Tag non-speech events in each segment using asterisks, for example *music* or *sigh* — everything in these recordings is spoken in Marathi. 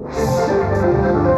Thank you.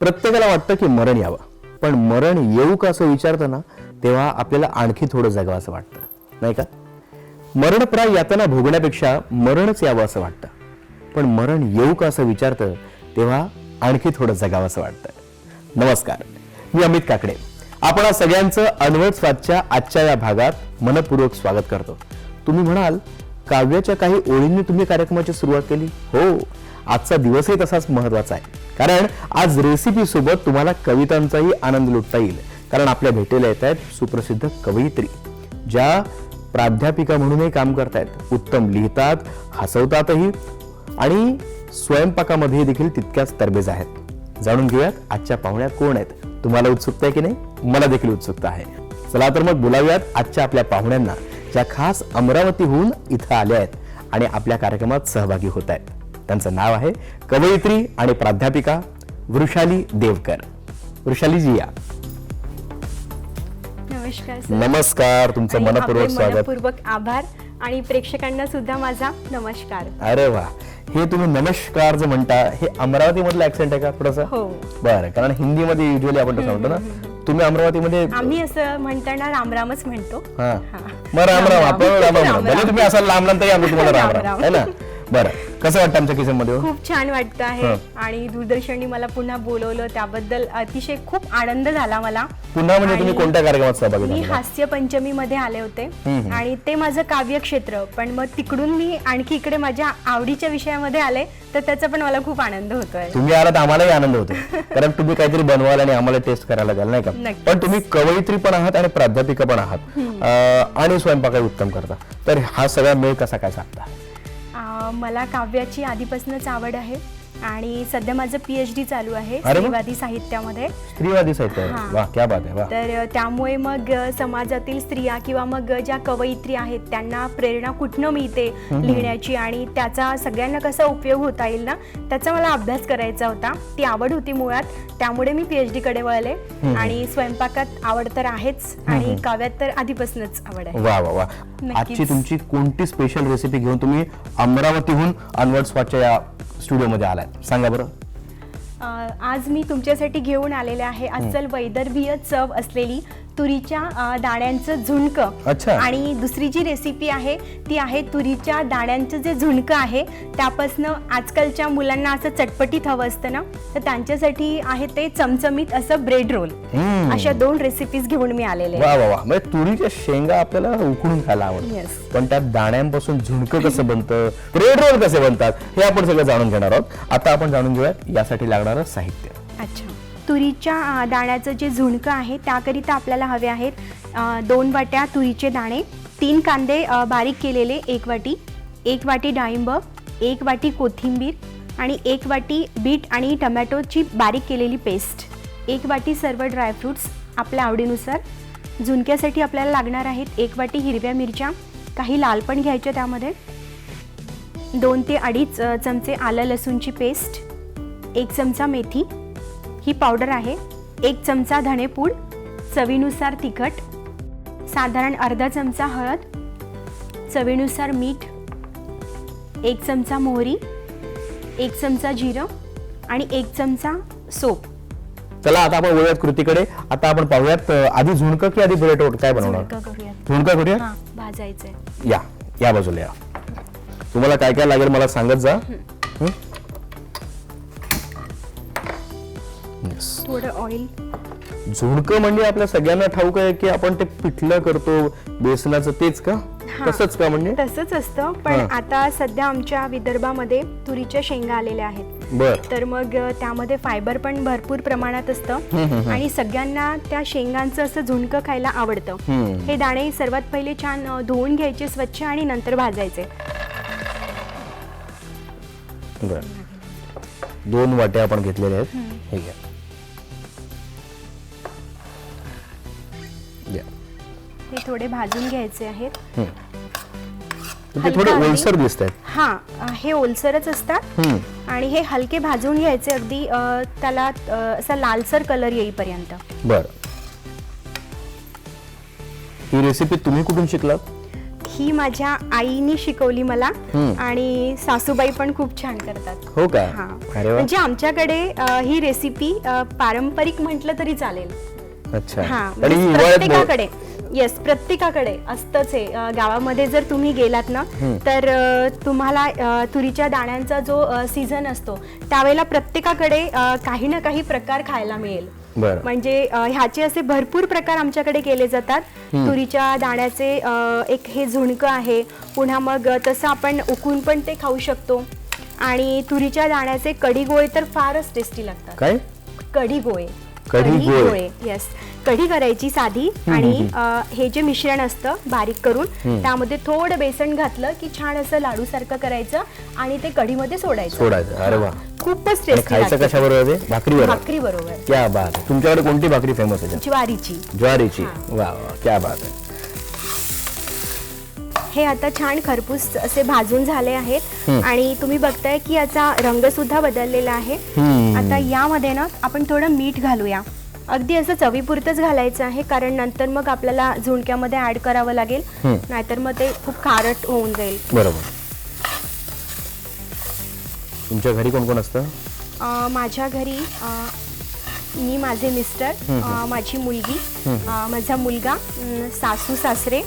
प्रत्येकाला वाटतं की मरण यावं. पण मरण येऊ का असं विचारताना तेव्हा आपल्याला आणखी थोडं जगावं असं वाटतं. नाही का? मरणप्राय यातना भोगण्यापेक्षा मरणच यावं असं वाटतं. पण मरण येऊ का असं विचारतं तेव्हा आणखी थोडं जगावं असं वाटतं. नमस्कार. मी अमित काकडे. आपण सगळ्यांचं अनवट स्वादच्या आजच्या या भागात मनपूर्वक स्वागत करतो. तुम्ही म्हणाल काव्याच्या काही ओळींनी तुम्ही कार्यक्रमाची सुरुवात केली? हो. आजचा दिवसही तसाच महत्त्वाचा आहे. कारण आज रेसिपी सोबत तुम्हाला कवितांचाही आनंद लुटता येईल. कारण आपल्या भेटीला येत आहेत सुप्रसिद्ध कवयित्री ज्या प्राध्यापिका म्हणूनही काम करतायत उत्तम लिहितात हसवतातही आणि स्वयंपाकामध्ये देखील तितक्याच तरबेज आहेत. जाणून घेऊयात आजच्या पाहुण्या कोण आहेत. तुम्हाला उत्सुकता आहे की नाही? मला देखील उत्सुकता आहे. चला तर मग बोलावूयात आजच्या आपल्या पाहुण्यांना. ज्या खास अमरावतीहून इथं आल्या आहेत आणि आपल्या कार्यक्रमात सहभागी होत आहेत. त्यांचं नाव आहे कवयित्री आणि प्राध्यापिका वृषाली देवकर. वृषालीजी या. नमस्कार तुमचं मनपूर्वक स्वागत. मनपूर्वक आभार आणि प्रेक्षकांना सुद्धा माझा नमस्कार. अरे वा. हे तुम्ही नमस्कार जे म्हणता हे अमरावती मधलं ऍक्सेंट आहे का थोडस? हो. बरं कारण हिंदीमध्ये युजली आपण तसं म्हणतो ना. तुम्ही अमरावतीमध्ये आम्ही असं म्हणताना रामरामच म्हणतो हा हा. मग राम राम राम आपण राम. राम राम राम भले राम. तुम्ही असाल लांब तरी आम्ही तुम्हाला *laughs* राम राम राम राम. है ना बरं कसं वाटतं आमच्या किचनमध्ये? खूप छान वाटतं आहे हं. आणि दूरदर्शननी मला पुन्हा बोलवलं. त्याबद्दल अतिशय खूप आनंद झाला मला. पुन्हा म्हणजे तुम्ही आणि कोणत्या कार्यक्रमात सहभागी मी झाला हास्य पंचमी मध्ये आले होते. हम्म. आणि ते माझं काव्य क्षेत्र पण मग तिकडून मी आणखी इकडे माझ्या आवडीच्या विषयामध्ये आले तर त्याचा पण मला खूप आनंद होतोय. तुम्ही आलात आम्हालाही आनंद होतो. *laughs* कारण तुम्ही काहीतरी बनवाल आणि आम्हाला टेस्ट करायला द्याल नाही का? नक्कीच. पण तुम्ही कवयित्री पण आहात आणि प्राध्यापिका पण आहात. अं, आणि स्वयंपाकही उत्तम करता. तर हा सगळा मेळ कसा काय साधता? मला काव्याची आधीपासूनच आवड आहे. आणि सध्या माझं पी एच डी चालू आहे अरे वा. स्त्रीवादी साहित्यामध्ये. स्त्रीवादी साहित्य. आहे. हा. वा क्या बात आहे वा. तर त्यामुळे मग समाजातील स्त्रिया किंवा मग ज्या कवयित्री आहेत त्यांना प्रेरणा कुठनं मिळते लिहिण्याची आणि त्याचा सगळ्यांना कसा उपयोग होता येईल ना त्याचा मला अभ्यास करायचा होता. ती आवड होती मुळात त्यामुळे मी पीएच डी कडे वळले. आणि स्वयंपाकात आवड तर आहेच आणि काव्यात तर आधीपासूनच आवड आहे. वा वा वा. नक्कीच. आजची तुमची कोणती स्पेशल रेसिपी घेऊन तुम्ही अमरावतीहून अनवर्ड स्पॉटच्या या स्टुडिओमध्ये आलाय? सांगा बरं. आज मी तुमच्यासाठी घेऊन आलेले आहे अस्सल वैदर्भीय चव असलेली तुरीच्या दाण्यांचं झुणकं. अच्छा. आणि दुसरी जी रेसिपी आहे ती आहे तुरीच्या दाण्यांचं जे झुणकं आहे त्यापासनं आजकालच्या मुलांना असं चटपटीत हवं असतं ना तर त्यांच्यासाठी आहे ते चमचमीत असं ब्रेड रोल. अशा दोन रेसिपीज घेऊन मी आलेले वा वा वा. म्हणजे तुरीच्या शेंगा आपल्याला उकडून खायला आवडतं. पण त्या दाण्यांपासून झुणकं कसं बनतं ब्रेड रोल कसे बनतात हे आपण सगळं जाणून घेणार आहोत. आता आपण जाणून घेऊयात यासाठी लागणारं साहित्य. अच्छा. तुरीच्या दाण्याचं जे झुणकं आहे त्याकरिता आपल्याला हवे आहेत दोन वाट्या तुरीचे दाणे तीन कांदे बारीक केलेले एक वाटी एक वाटी डाळिंब एक वाटी कोथिंबीर आणि एक वाटी बीट आणि टमॅटोची बारीक केलेली पेस्ट. एक वाटी सर्व ड्रायफ्रूट्स आपल्या आवडीनुसार. झुणक्यासाठी आपल्याला लागणार आहेत एक वाटी हिरव्या मिरच्या काही लाल पण घ्यायच्या त्यामध्ये. दोन ते अडीच चमचे आलं लसूणची पेस्ट एक चमचा मेथी ही पावडर आहे. एक चमचा धणेपूड चवीनुसार तिखट साधारण अर्धा चमचा हळद चवीनुसार मीठ एक चमचा मोहरी एक चमचा जिरं आणि एक चमचा सोप. चला आता आपण वळूयात कृतीकडे. आता आपण पाहूयात आधी झुणकं की आधी ब्रेड रोल काय बनवणार? झुणकं करूया हां भाजायचंय. या या बाजूला या. तुम्हाला काय काय लागेल मला सांगत जा. Yes. थोडं ऑइल झुणकं म्हणजे आपल्या सगळ्यांना ठाऊक आहे की आपण ते पिठलं करतो बेसनाचं तेच का? हा. तसंच का म्हणजे? तसंच असतं पण हा. आता सध्या आमच्या विदर्भामध्ये तुरीच्या शेंगा आलेल्या आहेत. बर. तर मग अ, त्यामध्ये फायबर पण भरपूर प्रमाणात असतं. आणि सगळ्यांना त्या शेंगांचं असं झुणकं खायला आवडतं. हम्म. हे दाणे सर्वात पहिले छान अ, धुवून घ्यायचे स्वच्छ आणि नंतर भाजायचे. बर. दोन वाट्या आपण घेतलेल्या आहेत. हे घ्या. हे थोडे भाजून घ्यायचे आहेत. ते थोडे ओलसर दिसत आहेत हा हे ओलसरच असतात. आणि हे हलके भाजून घ्यायचे अगदी त्याला असा लालसर कलर येईपर्यंत. बर. ही रेसिपी तुम्ही कुठून शिकलात? ही माझ्या आईनी शिकवली मला. आणि सासूबाई पण खूप छान करतात. हो का? हा. म्हणजे आमच्याकडे ही रेसिपी पारंपरिक म्हटलं तरी चालेल. अच्छा. हा म्हणजे प्रत्येकाकडे. येस प्रत्येकाकडे असतंच आहे अ, गावामध्ये जर तुम्ही गेलात ना तर अ, तुम्हाला अ, तुरीच्या दाण्यांचा जो सीझन असतो त्यावेळेला प्रत्येकाकडे अ, काही ना काही प्रकार खायला मिळेल. बरं. म्हणजे अ, ह्याचे असे भरपूर प्रकार आमच्याकडे केले जातात. तुरीच्या दाण्याचे अ, एक हे झुणकं आहे. पुन्हा मग तसं आपण उकून पण ते खाऊ शकतो. आणि तुरीच्या दाण्याचे कढी गोळे तर फारच टेस्टी लागतात. काय? कढी गोळे कढी गोळे. येस कढी करायची साधी आणि अ, हे जे मिश्रण असतं बारीक करून त्यामध्ये थोडं बेसन घातलं की छान असं लाडू सारखं करायचं आणि ते कढीमध्ये सोडायचं. सोडायचं. अरे वा. खूपच आणि टेस्टी खायचं लागतं. कशाबरोबर आहे भाकरीवर भाकरी बरोबर क्या बात आहे. तुमच्याकडे कोणती भाकरी फेमस आहे? ज्वारीची. ज्वारीची. वा वा क्या बात आहे. हे आता छान खरपूस असे भाजून झाले आहेत. आणि तुम्ही बघताय की याचा रंग सुद्धा बदललेला आहे. आता यामध्ये ना आपण थोडं मीठ घालूया. अगदी असं चवीपुरतंच घालायचं आहे कारण नंतर मग आपल्याला झुणक्यामध्ये ऍड करावं लागेल. नाहीतर मग ते खूप खारट होऊन जाईल. बरोबर. तुमच्या घरी कोण कोण असतं? माझ्या घरी अं, मी माझे मिस्टर अं, माझी मुलगी अं, माझा मुलगा अं, सासू सासरे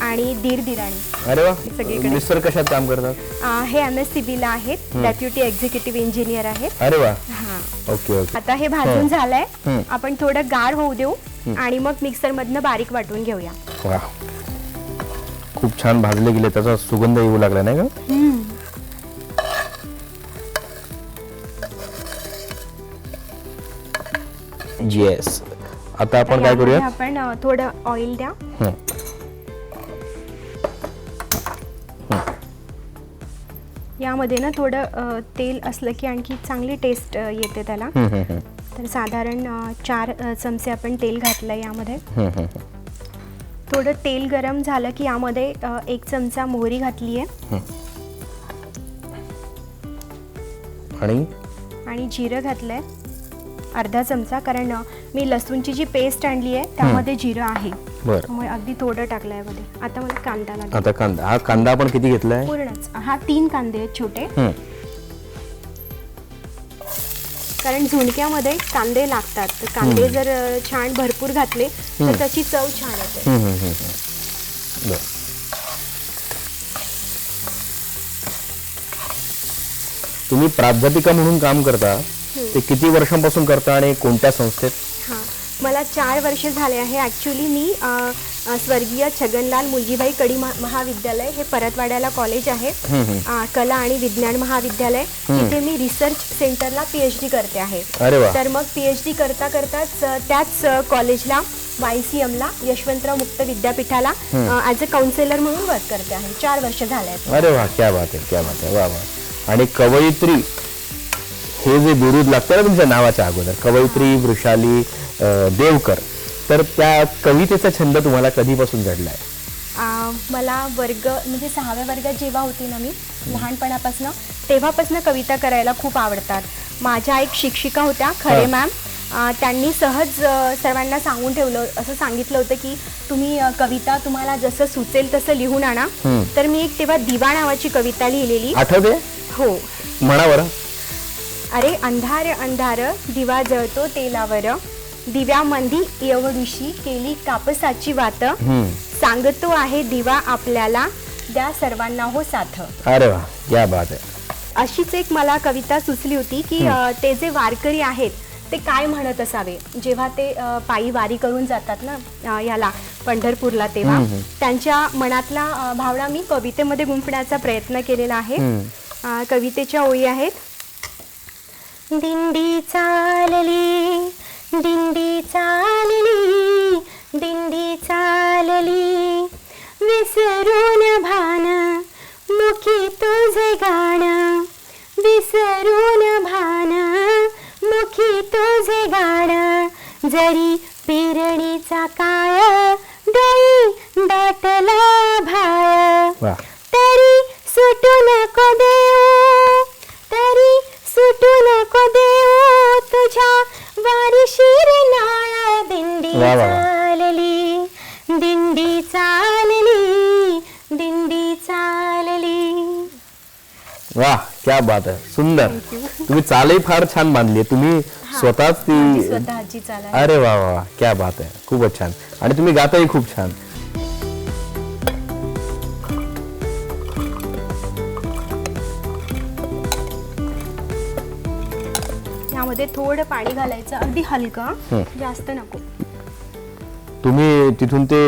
आणि दीर दिराणी. अरे वा. सगळीकडे. मिस्टर कशात काम करतात? हे एम एस सी बीला आहेत. डेप्युटी एक्झिक्युटिव्ह इंजिनियर आहेत. अरे वा. हा. Okay okay. आता हे भाजून झालंय. हं. आपण थोडं गार होऊ देऊ आणि मग मिक्सर मधनं बारीक वाटून घेऊया. वा. खूप छान भाजले गेले. त्याचा सुगंध येऊ लागला नाही का? येस आता आपण काय करूया आपण थोडं ऑइल द्या. यामध्ये ना थोडं तेल असलं की आणखी चांगली टेस्ट येते त्याला. तर साधारण चार चमचे आपण तेल घातलं यामध्ये. थोडं तेल गरम झालं की यामध्ये एक चमचा मोहरी घातली आहे आणि? आणि जिरं घातलंय. अर्धा चमचा कारण मी लसूणची जी पेस्ट आणली आहे त्यामध्ये जिरं आहे. बर. त्यामुळे अगदी थोडं टाकलं यामध्ये आता मला कांदा लागेल. आता कांदा. हा कांदा आपण किती घेतलाय? पूर्णच. हा तीन कांदे आहेत छोटे. हं. कारण झुणक्यामध्ये कांदे लागतात. तर कांदे जर अ, छान भरपूर घातले तर त्याची चव छान येते. हं, हं, हं, हं. बर. तुम्ही प्राध्यापिका म्हणून काम करता. ते किती वर्षांपासून करता आणि कोणत्या संस्थेत? हां मला चार वर्ष झाले आहे. ॲक्च्युली मी अ, अ, स्वर्गीय छगनलाल मुलजीबाई कडी महा- महाविद्यालय हे परतवाड्याला कॉलेज आहे. अ, कला आणि विज्ञान महाविद्यालय. तिथे मी रिसर्च सेंटरला पी एच डी करते आहे. अरे वा. तर मग पी एच डी करता करताच अ, त्याच अ, कॉलेजला वाय सी एमला यशवंतराव मुक्त विद्यापीठाला ॲज अ काउन्सिलर म्हणून वर्क करते आहे. चार वर्ष झाले आहेत. अरे वा क्या बात आहे क्या बात आहे. वा वा. आणि कवयित्री हे जे बिरुद लागतं ना तुमच्या नावाच्या अगोदर कवयित्री वृषाली देवकर तर त्या कवितेचा छंद तुम्हाला कधीपासून जडलाय आ, मला वर्ग म्हणजे सहाव्या वर्गात जेव्हा होती ना मी लहानपणापासून तेव्हापासून कविता करायला खूप आवडतात. माझ्या एक शिक्षिका होत्या खरे. मॅम. त्यांनी सहज सर्वांना सांगून ठेवलं असं सांगितलं होतं की तुम्ही कविता तुम्हाला जसं सुचेल तसं लिहून आणा. तर मी एक तेव्हा दिवा नावाची कविता लिहिलेली. आठवते हो. म्हणा बरं. अरे अंधार अंधार दिवा जळतो तेलावर. दिव्यामंदी एवढुशी केली कापसाची वात. सांगतो आहे दिवा आपल्याला द्या सर्वांना हो साथ. अरे वा क्या बात आहे. अशीच एक मला कविता सुचली होती की अ, ते जे वारकरी आहेत ते काय म्हणत असावे? जेव्हा ते अ, पायी वारी करून जातात ना अ, याला पंढरपूरला तेव्हा त्यांच्या मनातला अ, भावना मी कवितेमध्ये गुंफण्याचा प्रयत्न केलेला आहे. अ, कवितेच्या ओळी आहेत. दिंडी चालली दिंडी चालली दिंडी चालली. विसरून भान मुखी तुझे गाणं. विसरून भान मुखी तुझे गाणं. जरी पिरणीचा काळ डोई दाटला चालली दिंडी चालली दिंडी चालली. वा क्या बात आहे. सुंदर. तुम्ही चालही फार छान बांधली तुम्ही स्वतःच ती स्वतःची चाल अरे वा वा वा. क्या बात आहे. खूपच छान. आणि तुम्ही गाताही खूप छान. यामध्ये थोडं पाणी घालायचं अगदी हलकं. जास्त नको. तुम्ही तिथून ते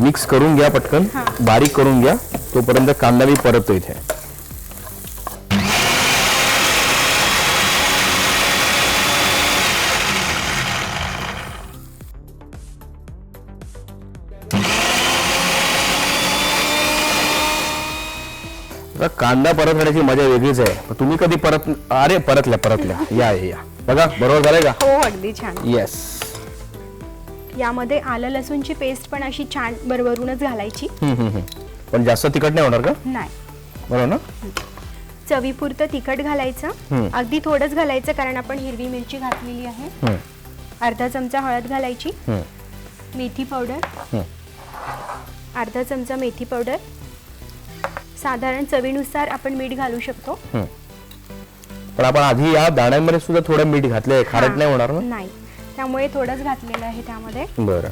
मिक्स करून घ्या पटकन. बारीक करून घ्या. तोपर्यंत कांदा मी परततो इथे. कांदा परतण्याची मजा वेगळीच आहे. पण तुम्ही कधी परत अरे परतल्या परतल्या. या या. या बघा बरोबर झालंय का? हो अगदी छान. येस यामध्ये आलं लसूणची पेस्ट पण अशी छान बरोबरूनच घालायची. पण जास्त तिखट नाही होणार का? नाही. बरोबर ना? चवीपुरतं तिखट घालायचं. अगदी थोडंच घालायचं कारण आपण हिरवी मिरची घातलेली आहे. अर्धा चमचा हळद घालायची. मेथी पावडर. अर्धा चमचा मेथी पावडर साधारण चवीनुसार आपण मीठ घालू शकतो. पण आपण आधी या दाण्यांमध्ये सुद्धा थोडं मीठ घातलंय. खारट. नाही होणार ना? नाही. त्यामुळे थोडंच घातलेलं आहे त्यामध्ये. बरं.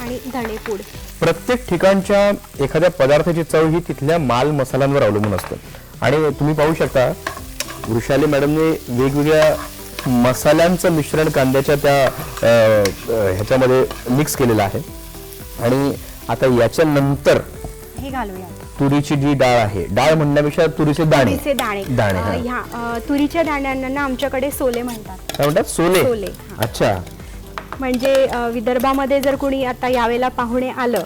आणि धणेपूड प्रत्येक ठिकाणच्या एखाद्या पदार्थाची चव ही तिथल्या माल मसाल्यांवर अवलंबून असते. आणि तुम्ही पाहू शकता वृषाली मॅडमने वेगवेगळ्या मसाल्यांचं मिश्रण कांद्याच्या त्या अ, अ, ह्याच्यामध्ये मिक्स केलेलं आहे. आणि आता याच्या नंतर हे घालूया. तुरीची जी डाळ आहे डाळ म्हणण्यापेक्षा तुरीचे दाणे. तुरीचे दाणे. दाणे अ, हा. ह्या अ, तुरीच्या दाण्यांना ना आमच्याकडे सोले म्हणतात. काय म्हणतात? सोले? सोले, हा. अच्छा. म्हणजे विदर्भामध्ये जर कोणी आता यावेळेला पाहुणे आलं.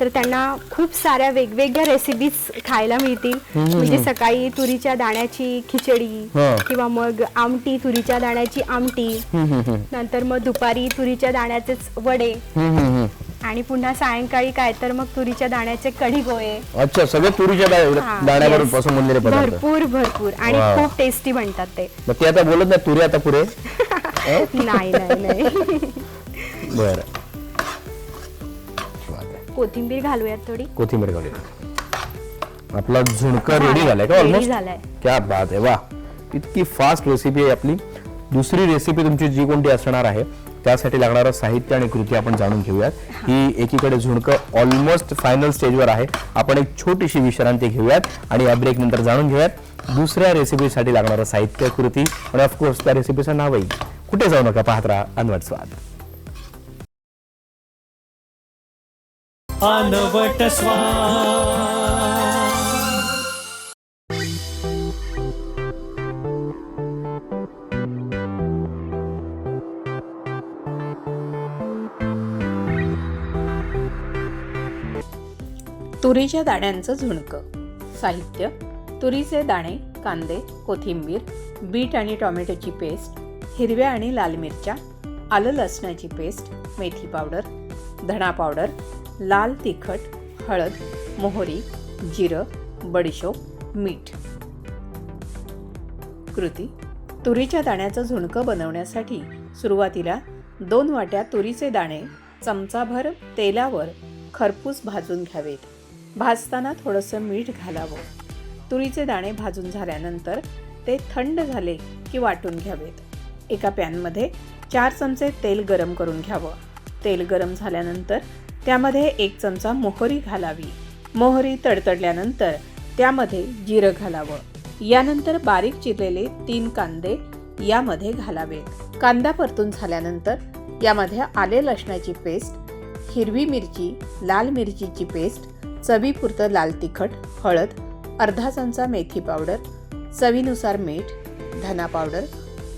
तर त्यांना खूप साऱ्या वेगवेगळ्या रेसिपीज खायला मिळतील म्हणजे सकाळी तुरीच्या दाण्याची खिचडी. किंवा मग आमटी तुरीच्या दाण्याची आमटी. नंतर मग दुपारी तुरीच्या दाण्याचेच वडे. आणि पुन्हा सायंकाळी काय तर मग तुरीच्या दाण्याचे कढी गोळे अच्छा सगळे तुरीच्या डाळ- दाण्यावर yes. पासून बनलेले पदार्थ भरपूर भरपूर आणि. खूप टेस्टी बनतात ते मग ते आता बोलत नाही तुरी आता पुरे *laughs* नाही नाही नाही. बर. कोथिंबीर घालूयात थोडी. कोथिंबीर घालूया. आपला झुणका रेडी झालाय, का ready ऑलमोस्ट. क्या बात आहे वा. इतकी फास्ट रेसिपी आहे आपली. दुसरी रेसिपी तुमची जी कोणती असणार आहे त्यासाठी लागणारं साहित्य आणि कृती आपण जाणून घेऊयात. ही. एकीकडे झुणकं ऑलमोस्ट फायनल स्टेजवर आहे. आपण एक छोटीशी विश्रांती घेऊयात आणि या ब्रेक नंतर जाणून घेऊयात. दुसऱ्या रेसिपीसाठी लागणारं साहित्य कृती आणि ऑफकोर्स त्या रेसिपीचं नावही. कुठे जाऊ नका पाहत राहा अनवट स्वाद. अनवट स्वाद. तुरीच्या दाण्यांचं झुणकं. साहित्य तुरीचे दाणे कांदे कोथिंबीर बीट आणि टोमॅटोची पेस्ट हिरव्या आणि लाल मिरच्या आलं लसणाची पेस्ट मेथी पावडर धणा पावडर लाल तिखट हळद मोहरी जिरं बडीशोप मीठ. कृती. तुरीच्या दाण्याचं झुणकं बनवण्यासाठी सुरुवातीला दोन वाट्या तुरीचे दाणे चमचाभर तेलावर खरपूस भाजून घ्यावेत. भाजताना थोडंसं मीठ घालावं. तुरीचे दाणे भाजून झाल्यानंतर ते थंड झाले की वाटून घ्यावेत. एका पॅनमध्ये चार चमचे तेल गरम करून घ्यावं. तेल गरम झाल्यानंतर त्यामध्ये एक चमचा मोहरी घालावी. मोहरी तडतडल्यानंतर त्यामध्ये जिरं घालावं. यानंतर बारीक चिरलेले तीन कांदे यामध्ये घालावेत कांदा परतून झाल्यानंतर यामध्ये आले लसणाची पेस्ट हिरवी मिरची लाल मिरचीची पेस्ट चवीपुरतं लाल तिखट हळद अर्धा चमचा मेथी पावडर चवीनुसार मीठ धना पावडर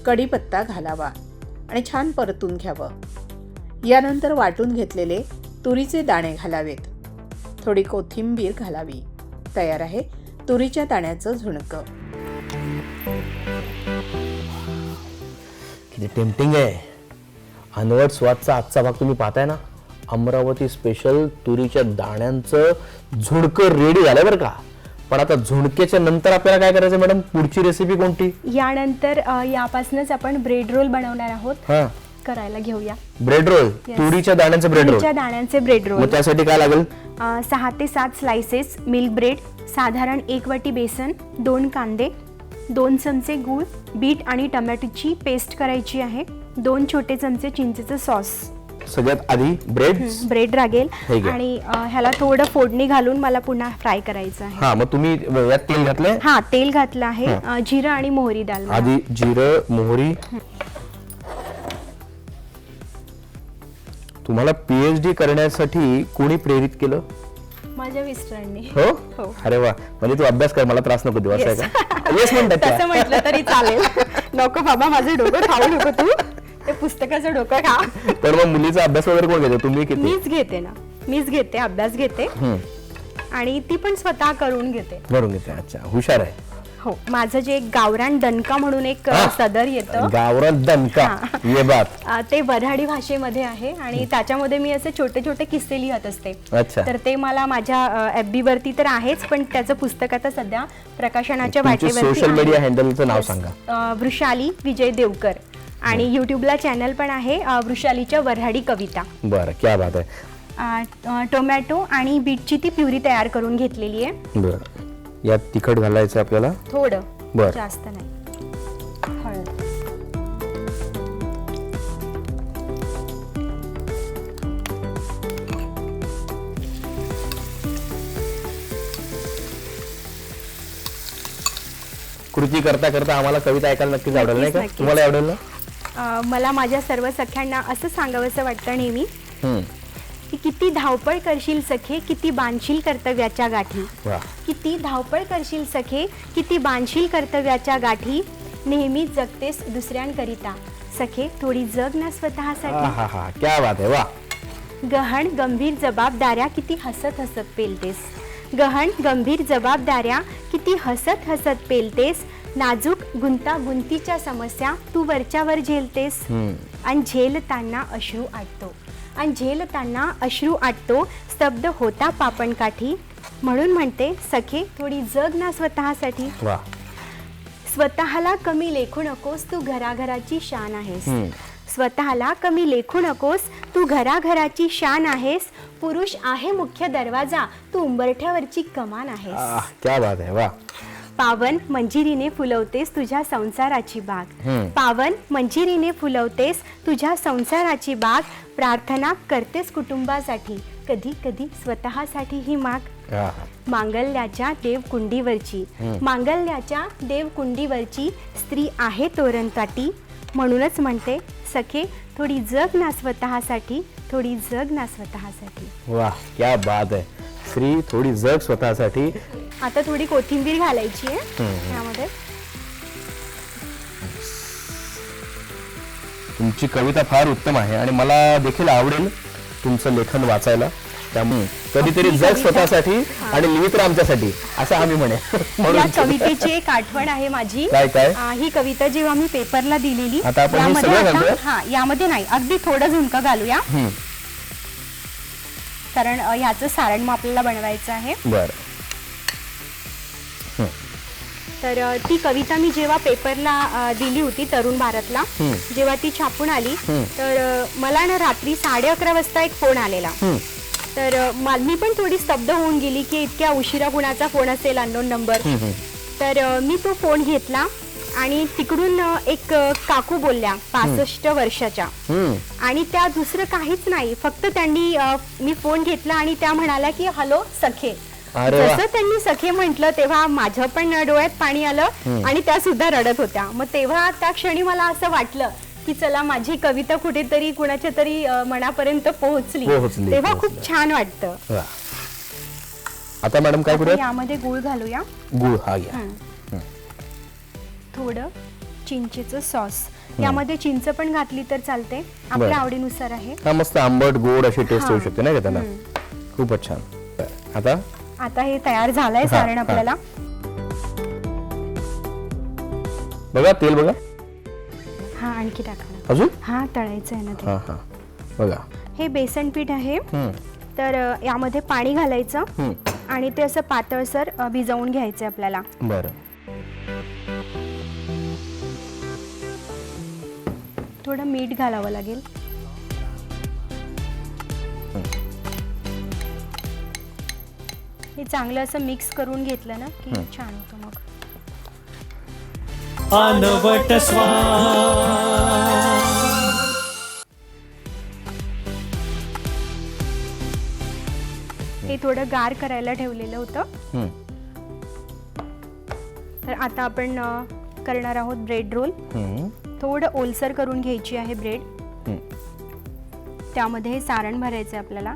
कढीपत्ता घालावा आणि छान परतून घ्यावं. यानंतर वाटून घेतलेले तुरीचे दाणे घालावेत. थोडी कोथिंबीर घालावी. तयार आहे तुरीच्या दाण्याचं झुणकं. किती टेम्पटिंग आहे. अनवट स्वादचा आजचा भाग तुम्ही पाहताय ना? अमरावती स्पेशल तुरीच्या दाण्यांचं झुणकं रेडी झालं बरं का? पण आता झुणक्याच्या नंतर आपल्याला काय करायचं मॅडम पुढची रेसिपी कोणती? यानंतर अ, यापासूनच आपण ब्रेड रोल बनवणार आहोत. हा. करायला घेऊया. Bread roll Yes. तुरीच्या दाण्यांचं ब्रेड रोल तुरीच्या दाण्यांचे ब्रेड रोल मग त्यासाठी काय लागेल? अ, सहा ते सात स्लायसेस मिल्क ब्रेड साधारण एक वाटी बेसन दोन कांदे दोन चमचे गूळ बीट आणि टमॅटोची पेस्ट करायची आहे दोन छोटे चमचे चिंचेचं सॉस सगळ्यात आधी ब्रेड ब्रेड लागेल घ्या. आणि अ, ह्याला थोडं फोडणी घालून मला पुन्हा फ्राय करायचं आहे. हा मग तुम्ही यात तेल घातलंय? हा तेल घातलं आहे. अ, जिरं आणि मोहरी डाल आधी जिरं मोहरी. तुम्हाला पीएचडी करण्यासाठी कोणी प्रेरित केलं? माझ्या मिस्टरांनी. हो? हो. अरे वा. म्हणजे तू अभ्यास कर मला त्रास नको देऊ असं आहे का? येस म्हणतात *laughs* तसं. म्हटलं तरी चालेल. *laughs* नको बाबा माझं डोकं खाऊ नको तू. ते पुस्तकाचं डोकं खा. तर मग मुलीचा अभ्यास वगैरे कोण घेतो? तुम्ही किती? मीच घेते ना. मीच घेते अभ्यास घेते. हम्म, आणि ती पण स्वतः करून घेते. बरोबर घेते अच्छा. हुशार आहे. हो माझं जे गावरान दणका म्हणून एक हा. सदर येतं. गावरान दणका ये बात. अ, ते वऱ्हाडी भाषेमध्ये आहे आणि त्याच्यामध्ये मी असे छोटे छोटे किस्से लिहत असते. अच्छा. तर ते मला माझ्या एफ बी वरती तर आहेच पण त्याचं पुस्तक आता सध्या प्रकाशनाच्या तुमचे वाटेवरती सोशल मीडिया. हँडलचं नाव. सांगा. अ, वृषाली विजय देवकर. आणि युट्यूबला चॅनल पण आहे अ, वृषालीच्या वऱ्हाडी कविता. बरं क्या बात आहे. अ, अ, टोमॅटो आणि बीटची ती प्युरी तयार करून घेतलेली आहे. बरं. यात तिखट घालायचं आपल्याला? थोडं. बरं. जास्त नाही. हळद. कृती करता करता आम्हाला कविता ऐकायला नक्कीच आवडेल नाही का? नक्कीच, नक्कीच. तुम्हाला आवडेल ना? अ, मला माझ्या सर्व सख्यांना असं सांगावंसं वाटतं नेहमी हम्म, की किती धावपळ करशील सखे किती बांधशील कर्तव्याच्या गाठी. वा. किती धावपळ करशील सखे किती बांधशील कर्तव्याच्या गाठी. नेहमी जगतेस दुसऱ्यांकरिता. सखे थोडी जग ना स्वतःसाठी. हा हा क्या बात आहे वा. गहन गंभीर जबाबदाऱ्या किती हसत हसत पेलतेस. गहन गंभीर जबाबदाऱ्या किती हसत हसत पेलतेस. नाजूक गुंतागुंतीच्या समस्या तू वरच्यावर झेलतेस. आणि झेलताना अश्रू आटतो. आणि झेलताना अश्रू आटतो स्तब्ध होता पापण काठी म्हणून म्हणते सखे थोडी जग ना स्वतःसाठी. स्वतःला कमी लेखू नकोस तू घराघराची शान आहेस. स्वतःला कमी लेखू नकोस तू घराघराची शान आहेस. पुरुष आहे मुख्य दरवाजा तू उंबरठ्यावरची कमान आहेस. आह, क्या बात आहे वा पावन मंजिरीने फुलवतेस तुझ्या संसाराची बाग. पावन मंजिरीने फुलवतेस तुझ्या संसाराची बाग. प्रार्थना करतेस कुटुंबासाठी. कधी कधी स्वतःसाठी ही माग. मांगल्याच्या देवकुंडीवरची. मांगल्याच्या देवकुंडीवरची स्त्री आहे तोरणताटी म्हणूनच म्हणते सखे थोडी जग ना स्वतःसाठी थोडी जग ना स्वतःसाठी. वा क्या बात आहे. श्री थोडी जग स्वतःसाठी. आता थोडी कोथिंबीर घालायची आहे. त्यामध्ये. तुमची कविता फार उत्तम आहे आणि मला देखील आवडेल तुमचं लेखन वाचायला. त्यामुळे कधीतरी जग स्वतःसाठी आणि लिहित राहा आमच्यासाठी असं आम्ही म्हणे. *laughs* या कवितेची एक आठवण आहे माझी. काय, काय? आ, ही कविता जेव्हा मी पेपरला दिलेली आता आपण हे यामध्ये सगळं आता- घालूया? हा यामध्ये नाही. अगदी थोडं झुणकं घालूया. कारण अ, ह्याचं सारण मग आपल्याला बनवायचं आहे बरं तर अ, ती कविता मी जेव्हा पेपरला अ, दिली होती तरुण भारतला हम्म. जेव्हा ती छापून आली हम्म. तर अ, मला ना रात्री साडे अकरा वाजता एक फोन आलेला. तर अ, मा- मी पण थोडी स्तब्ध होऊन गेली की इतक्या उशिरा कुणाचा फोन असेल अननोन नंबर. तर अ, मी तो फोन घेतला आणि तिकडून एक काकू बोलल्या पासष्ट वर्षाच्या. हम्म. आणि त्या दुसरं काहीच नाही. फक्त त्यांनी अ, मी फोन घेतला आणि त्या म्हणाल्या की हॅलो सखे. अरे वा. जसं त्यांनी सखे म्हटलं तेव्हा माझ्या पण डोळ्यात पाणी आलं आणि त्या सुद्धा रडत होत्या. मग तेव्हा त्या क्षणी मला असं वाटलं की चला माझी कविता कुठेतरी कुणाच्या तरी अं, मनापर्यंत पोहोचली. पोहोचली, तेव्हा. खूप छान वाटतं. वा. आता मॅडम काय करूया यामध्ये गुळ घालूया. गुळ हा घ्या. हं. थोडं चिंचेचं सॉस. यामध्ये चिंच पण घातली तर चालते. आपल्या आवडीनुसार आहे. हा मस्त आंबट गोड अशी टेस्ट. होऊ शकते नाही का त्याला खूपच छान. आता? आता हे तयार झालंय सारण. आपल्याला. बघा तेल बघा. हा आणखी टाका अजून? हा तळायचं आहे ना ते. हा हा. बघा. हे बेसन पीठ आहे. हम्म, तर अ, यामध्ये पाणी घालायचं. हम्म. आणि ते असं पातळसर अ, भिजवून घ्यायचं आपल्याला. बरं. थोडं मीठ घालावं लागेल. हे चांगलं असं मिक्स करून घेतलं ना की छान होतं मग. अनवट हे थोडं गार करायला ठेवलेलं होतं. तर आता आपण करणार आहोत ब्रेड रोल थोडं ओलसर करून घ्यायची आहे ब्रेड. त्यामध्ये हे सारण भरायचं आहे आपल्याला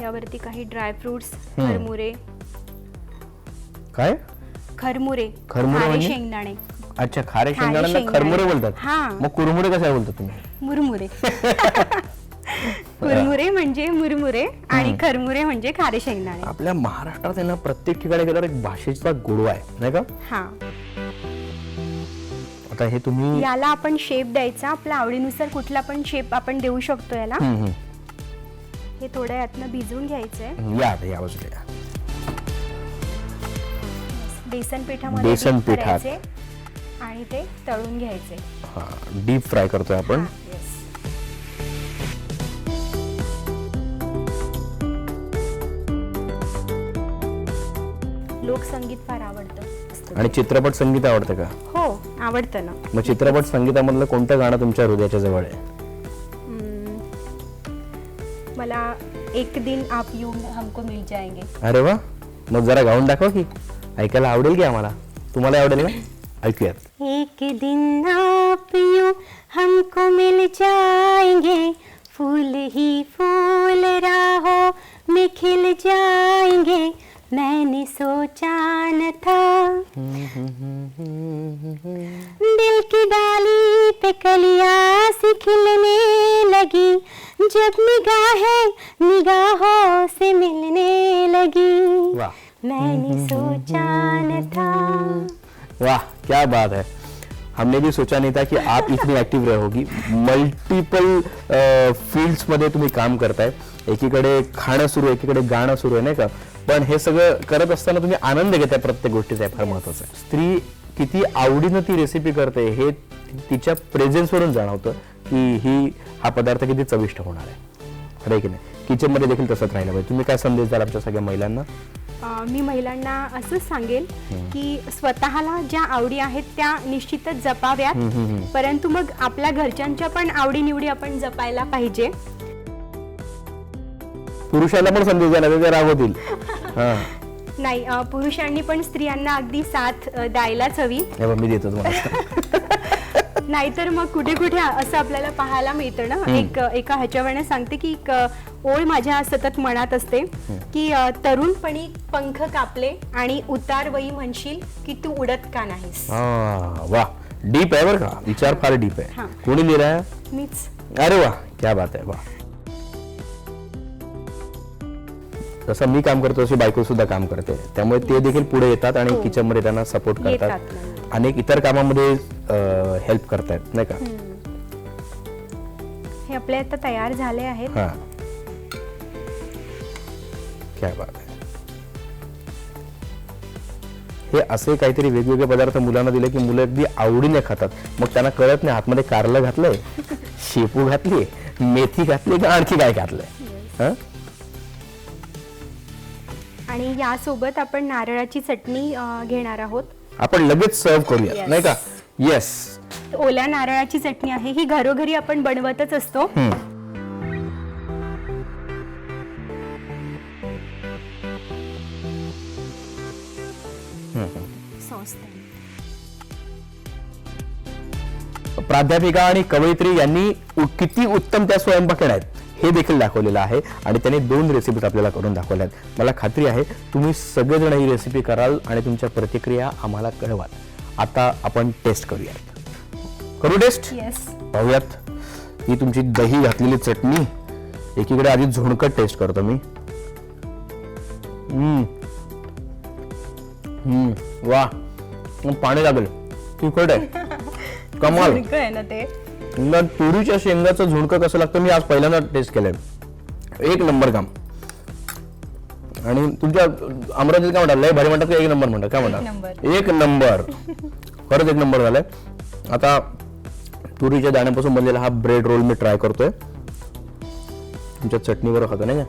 यावरती काही ड्रायफ्रुट्स. खरमुरे काय खरमुरे खरमुरे खारे म्हणजे? शेंगदाणे अच्छा खारे शेंगदाण्याला शेंगदाणे. खरमुरे बोलतात हा. मग कुरमुरे कशा बोलतात तुम्ही मुरमुरे *laughs* कुरमुरे म्हणजे मुरमुरे आणि खरमुरे म्हणजे खारे शेंगदाणे. आपल्या महाराष्ट्रात आहे ना प्रत्येक ठिकाणी गेल्यावर एक भाषेचा गोडवा आहे नाही का? हा. आता हे तुम्ही याला आपण शेप द्यायचा आपल्या आवडीनुसार कुठला पण शेप आपण देऊ शकतो याला. हम्म, हम्म. हे थोडं यातनं भिजवून घ्यायचंय. या आता या बाजूला या. बेसन पिठामध्ये बेसन dip पिठात. करायचे आणि ते तळून घ्यायचे. हा डीप फ्राय करतोय आपण. हा, लोकसंगीत फार आवडतं. आणि चित्रपट संगीत आवडतं का? हो आवडतं ना. मग चित्रपट संगीतामधलं कोणतं गाणं तुमच्या हृदयाच्या जवळ आहे. मला एक दिन आप यू हमको मिल जाएंगे. अरे वा. मग जरा गाऊन दाखवा की. ऐकायला आवडेल की आम्हाला? तुम्हाला आवडेल का ऐकूयात. एक दिन आप यूं हमको मिल जाएंगे. फूल ही फूल राहों में खिल जाएंगे. मैंने सोचा न था। दिल की डाली पे कलियाँ सी खिलने लगी। जब निगाहें निगाहों से मिलने लगी। मैंने सोचा न था। वाह क्या बात है। हमने भी सोचा नहीं था कि आप इतनी एक्टिव रहोगी मल्टिपल फील्ड्स मध्ये तुम्ही काम करताय एकीकडे खाणं सुरू एकीकडे गाणं सुरू आहे नाही का? पण हे सगळं करत असताना तुम्ही आनंद घेताय प्रत्येक गोष्टीचा फार महत्वाचं आहे. स्त्री किती आवडीनं ती रेसिपी करते हे तिच्या प्रेझेन्स वरून जाणवतं की ही हा पदार्थ किती चविष्ट होणार आहे. खरं की नाही? किचनमध्ये देखील तसंच राहिलं पाहिजे. तुम्ही काय संदेश द्याल आमच्या सगळ्या महिलांना? मी महिलांना असंच सांगेल की स्वतःला ज्या आवडी आहेत त्या निश्चितच जपाव्यात. परंतु मग आपल्या घरच्यांच्या पण आवडीनिवडी आपण जपायला पाहिजे. पुरुषांना पण संदेश द्यायला ते रागवतील हा. नाही अ, पुरुषांनी पण स्त्रियांना अगदी साथ अ, द्यायलाच हवी. हे बघ, मी देतो तुम्हाला. *laughs* नाहीतर मग कुठे कुठे असं आपल्याला पाहायला मिळतं ना. एक एका ह्याच्यावरनं सांगते की एक ओळ माझ्या सतत मनात असते की अ, तरुणपणी पंख कापले आणि उतार वई म्हणशील की तू उडत का नाहीस. हा वा. डीप आहे बरं का. विचार फार डीप हा. आहे कोणी लिहिलाय? मीच. अरे वा क्या बात आहे वा. जसं मी काम करतो तशी बायको सुद्धा काम करते. त्यामुळे ते देखील पुढे येतात आणि हो. किचनमध्ये त्यांना सपोर्ट करतात. अनेक इतर कामामध्ये हेल्प करतायत नाही का? हे आपले आता तयार झाले आहेत. हा. क्या बात आहे. हे असे काहीतरी वेगवेगळे पदार्थ मुलांना दिले की मुलं अगदी आवडीने खातात. मग त्यांना कळत नाही आतमध्ये कारलं घातलंय *laughs* शेपू घातली मेथी घातली का आणखी काय घातलंय? हं? आणि यासोबत आपण नारळाची चटणी अ, घेणार आहोत. आपण लगेच सर्व करूया Yes. नाही का? येस ओल्या नारळाची चटणी आहे. ही घरोघरी आपण बनवतच असतो. सॉस प्राध्यापिका आणि कवयित्री यांनी उ- किती उत्तम त्या स्वयंपाकीण आहेत. हे देखील दाखवलेलं आहे आणि त्यांनी दोन रेसिपीज आपल्याला करून दाखवल्या आहेत. मला खात्री आहे तुम्ही सगळेजण ही रेसिपी कराल आणि तुमच्या प्रतिक्रिया आम्हाला कळवाल. आता आपण टेस्ट करूयात. करू टेस्ट पाहूयात. ही तुमची दही घातलेली चटणी. एकीकडे आधी झुणकट टेस्ट करतो मी. हम्म. हम्म. वा पाणी लागेल. तिखट आहे. *laughs* कमाल. आहे ना ते. ना तुरीच्या शेंगाचं झुणकं कसं लागतं? मी आज पहिल्यांदा टेस्ट केलंय. एक नंबर काम. आणि तुमच्या अमरावतीत काय म्हणतात? लय भारी म्हणतात का एक नंबर म्हणतात. काय म्हणतात? एक नंबर. खरंच एक नंबर झालाय. आता तुरीच्या दाण्यापासून बनलेला हा ब्रेड रोल मी ट्राय करतोय. तुमच्या चटणीवर खातो नाही का.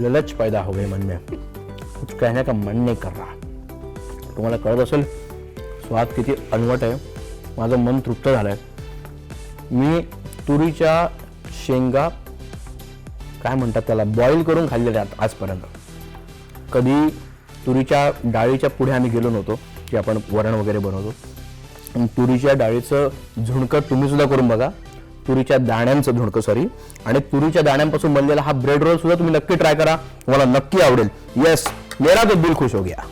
ललच पैदा हो गई मन में. कुछ कहने का मन नाही कर रहा। तुम्हाला कळत असेल स्वाद किती अनवट आहे माझं मन तृप्त झालं आहे मी तुरीच्या शेंगा काय म्हणतात त्याला बॉईल करून खाल्लेल्या आहेत आजपर्यंत. कधी तुरीच्या डाळीच्या पुढे आम्ही गेलो नव्हतो की आपण वरण वगैरे बनवतो. तुरीच्या डाळीचं झुणकं तुम्हीसुद्धा करून बघा. तुरीच्या दाण्यांचं झुणकं सॉरी आणि तुरीच्या दाण्यांपासून बनलेला हा ब्रेड रोल सुद्धा तुम्ही नक्की ट्राय करा. तुम्हाला नक्की आवडेल. येस मेरा तो दिल खुश हो गया।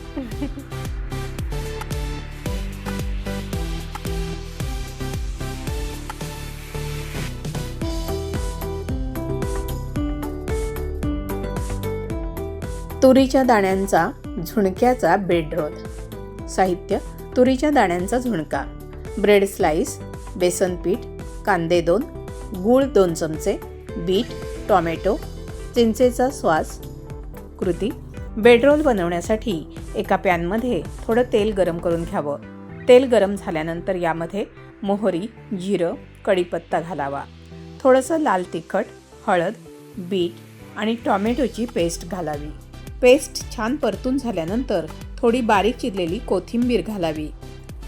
तुरीच्या दाण्यांचा झुणक्याचा बेडरोल साहित्य तुरीच्या दाण्यांचा झुणका. ब्रेड स्लाइस बेसन पीठ कांदे दोन गूळ दोन चमचे बीट टॉमॅटो चिंचेचा स्वास कृती. बेडरोल बनवण्यासाठी एका पॅनमध्ये थोडं तेल गरम करून घ्यावं. तेल गरम झाल्यानंतर यामध्ये मोहरी जिरं कढीपत्ता घालावा. थोडंसं लाल तिखट हळद बीट आणि टॉमॅटोची पेस्ट घालावी. पेस्ट छान परतून झाल्यानंतर थोडी बारीक चिरलेली कोथिंबीर घालावी.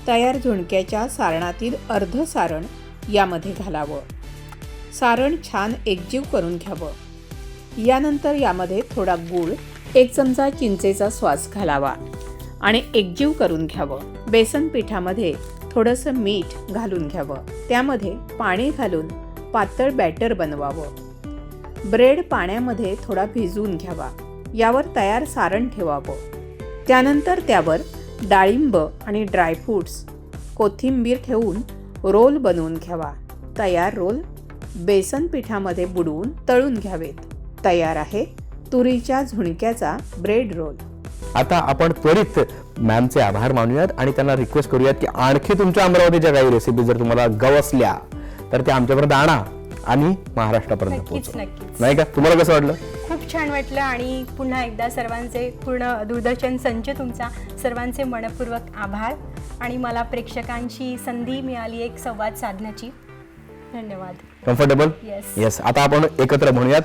तयार झुणक्याच्या सारणातील अर्ध सारण यामध्ये घालावं. सारण छान एकजीव करून घ्यावं. यानंतर यामध्ये थोडा गूळ एक चमचा चिंचेचा स्वास घालावा आणि एकजीव करून घ्यावं. बेसन पिठामध्ये थोडंसं मीठ घालून घ्यावं. त्यामध्ये पाणी घालून पातळ बॅटर बनवावं. ब्रेड पाण्यामध्ये थोडा भिजवून घ्यावा. यावर तयार सारण ठेवावं. त्यानंतर त्यावर डाळिंब आणि ड्रायफ्रूट्स कोथिंबीर ठेवून रोल बनवून घ्यावा. तयार रोल बेसन पिठामध्ये बुडवून तळून घ्यावेत. तयार आहे तुरीच्या झुणक्याचा ब्रेड रोल आता आपण त्वरित मॅमचे आभार मानूयात आणि त्यांना रिक्वेस्ट करूयात की आणखी तुमच्या अमरावतीच्या काही रेसिपी जर तुम्हाला गवसल्या तर त्या आमच्यापर्यंत आणा आणि महाराष्ट्रापर्यंत नक्कीच पोहोचवा. नक्कीच. नाही का? तुम्हाला कसं वाटलं? खूप छान वाटलं आणि पुन्हा एकदा सर्वांचे पूर्ण दूरदर्शन संच तुमचा. सर्वांचे मनपूर्वक आभार आणि मला प्रेक्षकांची संधी मिळाली एक संवाद साधण्याची. धन्यवाद. Comfortable Yes. येस आता आपण एकत्र म्हणूयात.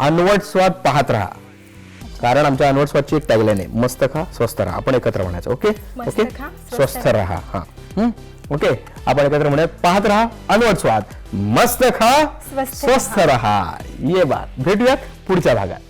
अनवट स्वाद पाहत राहा. कारण आमच्या अनवट स्वादची एक टॅगलाईन आहे मस्त खा स्वस्त राहा. आपण एकत्र म्हणायचं ओके? ओके? स्वस्त स्वस्त राहा. हा? ओके? आपण एकत्र म्हणूयात पाहत राहा अनवट स्वाद. मस्त खा स्वस्त राहा. ये बात. भेटूयात पुढच्या भागात.